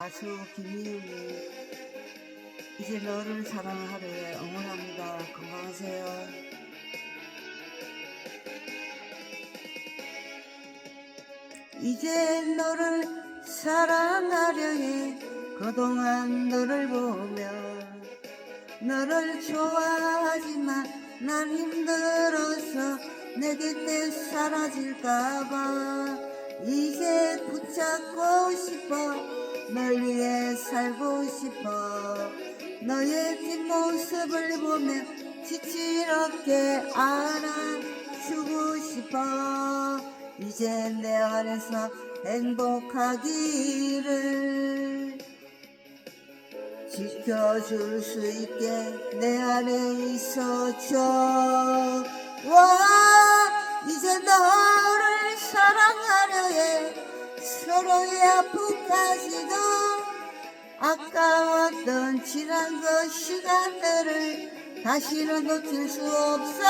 가수 김희윤이 이제 너를 사랑하래 응원합니다. 건강하세요. 이제 너를 사랑하려 해 그동안 너를 보며 너를 좋아하지만 난 힘들어서 내 곁에 사라질까봐 이제 붙잡고 싶어 널 위해 살고 싶어. 너의 뒷모습을 보며 지칠 어깨 안아주고 싶어. 이제 내 안에서 행복하기를 지켜줄 수 있게 내 안에 있어줘. 와 이제 너 서로의 아픔까지도 아까웠던 지난 그 시간들을 다시는 놓칠 수 없어.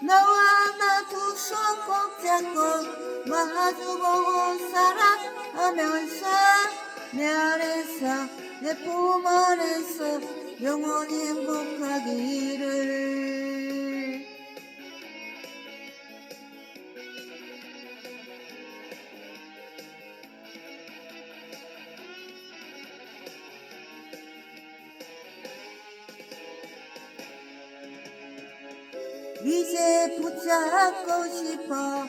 너와 나 두 손 꼭 잡고 마주보고 살아가면서 내 안에서 내 품 안에서 영원히 행복하기를 이제 붙잡고 싶어.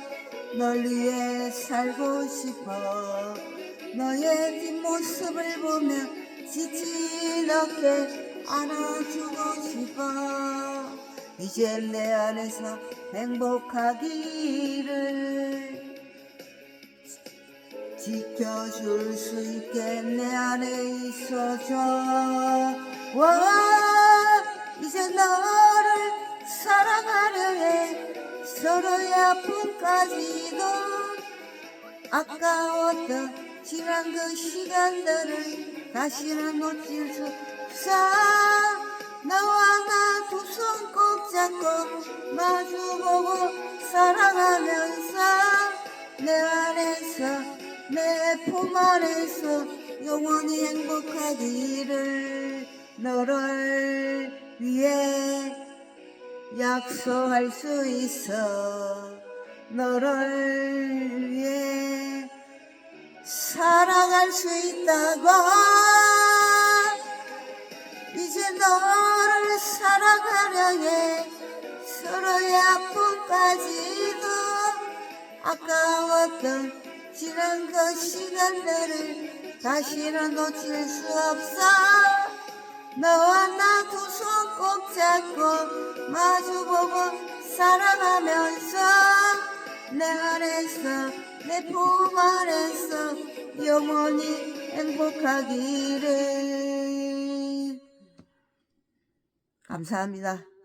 널 위해 살고 싶어. 너의 뒷모습을 보며 지친 어깨 안아주고 싶어. 이제 내 안에서 행복하기를 지켜줄 수 있게 내 안에 있어줘. 와 이제 너 서로의 아픔까지도 아까웠던 지난 그 시간들을 다시는 놓칠 수 없어 너와 나 두 손 꼭 잡고 마주보고 사랑하면서 내 안에서 내 품 안에서 영원히 행복하기를 너를 위해 약속할 수 있어 너를 위해 살아갈 수 있다고. 이제 너를 사랑하려 해 서로의 아픔까지도 아까웠던 지난 그 시간들을 다시는 놓칠 수 없어. 너와 꼭 잡고 마주보고 사랑하면서 내 안에서 내 품 안에서 영원히 행복하기를 감사합니다.